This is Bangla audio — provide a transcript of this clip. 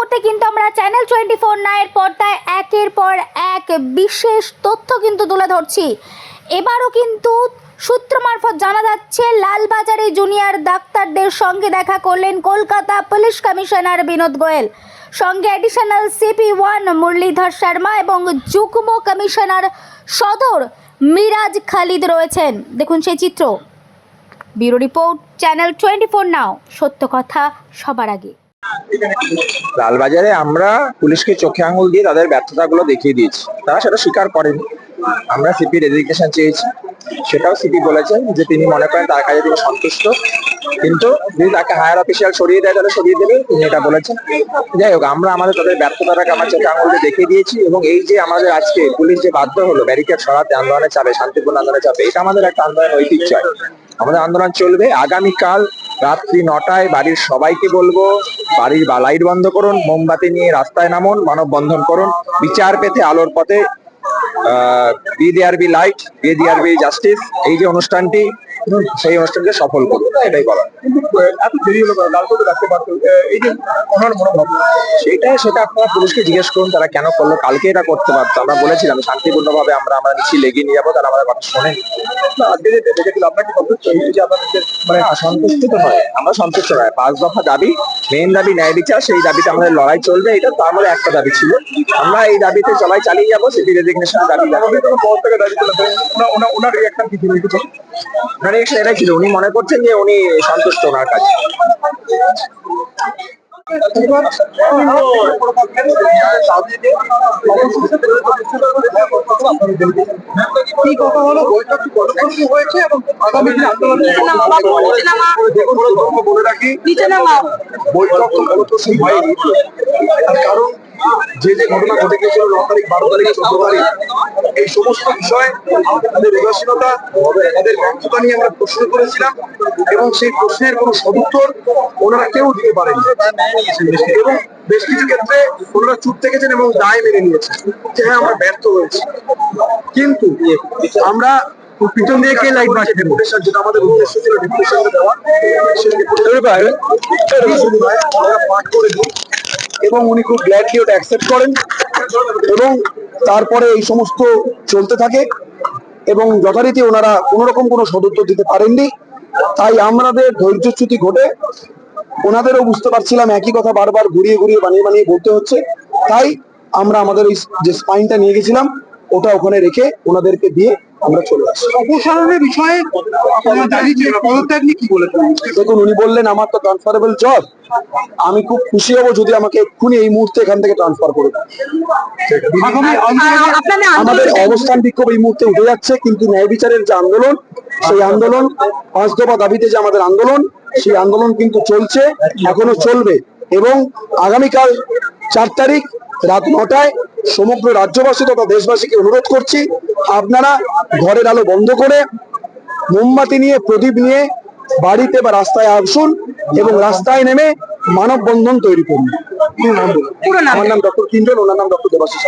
মুহূর্তে কিন্তু আমরা চ্যানেল টোয়েন্টি ফোর নাইয়ের পর্দায় একের পর এক বিশেষ তথ্য কিন্তু তুলে ধরছি। এবারও কিন্তু সূত্র মারফত জানা যাচ্ছে, লালবাজারে জুনিয়র ডাক্তারদের সঙ্গে দেখা করলেন কলকাতা পুলিশ কমিশনার বিনোদ গোয়েল। সঙ্গে additional CP one Muralidhar Sharma এবং যুগ্ম কমিশনার সদর মিরাজ খালিদ রয়েছেন। দেখুন সেই চিত্র। Bureau report channel twenty four now. সত্য কথা সবার আগে। লালবাজারে আমরা পুলিশকে চোখে আঙুল দিয়ে তাদের ব্যর্থতাগুলো দেখিয়ে দিয়েছি। তারা সেটা স্বীকার করেনি। আমরা সিপি রেজিগনেশন চেয়েছি। সেটাও সিপি বলেছেন যে তিনি মনে করেন তার কাজে তিনি সন্তুষ্ট। কিন্তু যদি তাকে হায়ার অফিসিয়াল সরিয়ে দেয়, তাহলে সরিয়ে দেবে। তিনি এটা বলেছেন। যাই হোক, আমরা আমাদের তাদের ব্যর্থতাটাকে আমার চোখে আঙুল দিয়ে দেখিয়ে দিয়েছি এবং এই যে আমাদের আজকে পুলিশ যে বাধ্য হলো ব্যারিকেড সরাতে, আন্দোলনের চাপে, শান্তিপূর্ণ আন্দোলনের চাপে, এটা আমাদের একটা আন্দোলনের ঐতিহ্য। আমাদের আন্দোলন চলবে। আগামীকাল রাত্রি নটায় বাড়ির সবাইকে বলব, বাড়ির বা লাইট বন্ধ করুন, মোমবাতি নিয়ে রাস্তায় নামুন, মানববন্ধন করুন, বিচার পেতে আলোর পথে বিডিআরবি লাইট বিডিআরবি জাস্টিস, এই যে অনুষ্ঠানটি সেই অনুষ্ঠানকে সফল করুন এটাই বলা এত দেরি হলো? কালকে তো ডাকতে পারতো এই যে ওনার মনোভাব সেটা সেটা আপনারা পুলিশকে জিজ্ঞেস করুন তারা কেন করল কালকে এটা করতে পারতো আমরা বলেছিলাম শান্তিপূর্ণভাবে আমরা আমরা মিছিল এগিয়ে নিয়ে যাব তারা আমাদের কথা শোনেন। মানে সন্তুষ্ট তো নয়। আমরা সন্তুষ্ট নয়। পাঁচ দফা দাবি মেন দাবি ন্যায় বিচার সেই দাবিতে আমাদের লড়াই চলবে। এটা তার মধ্যে একটা দাবি ছিল। আমরা এই দাবিতে চলাই চালিয়ে যাব রেজিগনেশন দাবি ওনার রিয়াকশন কি ছিল ওনার এটাই ছিল উনি মনে করছেন যে উনি সন্তুষ্ট ওনার কাছে। কি কথা হলো বৈঠক কতটুকু হয়েছে এবং আগামী দিনে আন্দোলন বলে রাখি বৈঠক মূলত সেই হয়নি তার কারণ যে যে ঘটনা ঘটে গিয়েছিল ন তারিখ বারো তারিখ চোদ্দ তারিখ এই সমস্ত বিষয় তাদের উদাসীনতা তাদের ব্যর্থতা নিয়ে আমরা প্রশ্ন করেছিলাম এবং সেই প্রশ্নের কোনো সদুত্তর ওনারা কেউ দিতে পারেনি এবং বেশ কিছু ক্ষেত্রে ওনারা চুপ থেকেছেন এবং দায় মেনে নিয়েছেন যে হ্যাঁ আমরা ব্যর্থ হয়েছি। কিন্তু আমরা পিছন দিয়ে কে লাইট মারছে ডেপুটেশন যেটা আমাদের উদ্দেশ্য ছিল ডেপুটেশন দেওয়া সেই আমরা পাঠ করে দিই। এবং উনি খুব গ্ল্যাডলি ওটা অ্যাকসেপ্ট করেন এবং তারপরে এই সমস্ত চলতে থাকে এবং যথারীতি ওনারা কোনোরকম কোনো সদুত্তর দিতে পারেননি। তাই আমাদের ধৈর্যচ্যুতি ঘটে। ওনাদেরও বুঝতে পারছিলাম একই কথা বারবার ঘুরিয়ে ঘুরিয়ে বানিয়ে বানিয়ে বলতে হচ্ছে। তাই আমরা আমাদের এই যে স্পাইনটা নিয়ে গেছিলাম, ওটা ওখানে রেখে ওনাদেরকে দিয়ে আমরা চলে আসি অপসারণের বিষয়ে আপনার দাবি যে পদত্যাগ নিয়ে কি বলেছেন? দেখুন উনি বললেন আমার তো ট্রান্সফারেবল জব আমি খুব খুশি হব যদি আমাকে এক্ষুনি এই মুহূর্তে এখান থেকে ট্রান্সফার করে আমাদের অবস্থান বিক্ষোভ এই মুহূর্তে উঠে যাচ্ছে কিন্তু ন্যায় বিচারের যে আন্দোলন সেই আন্দোলন পাঁচ দফা দাবিতে যে আমাদের আন্দোলন সেই আন্দোলন কিন্তু চলছে এখনও চলবে। এবং আগামীকাল চার তারিখ রাত নটায় সমগ্র রাজ্যবাসী তথা দেশবাসীকে অনুরোধ করছি আপনারা ঘরের আলো বন্ধ করে মোমবাতি নিয়ে প্রদীপ নিয়ে বাড়িতে বা রাস্তায় আসুন এবং রাস্তায় নেমে মানববন্ধন তৈরি করুন। আমার নাম ডক্টর কিঞ্জন ওনার নাম ডক্টর দেবাশিস।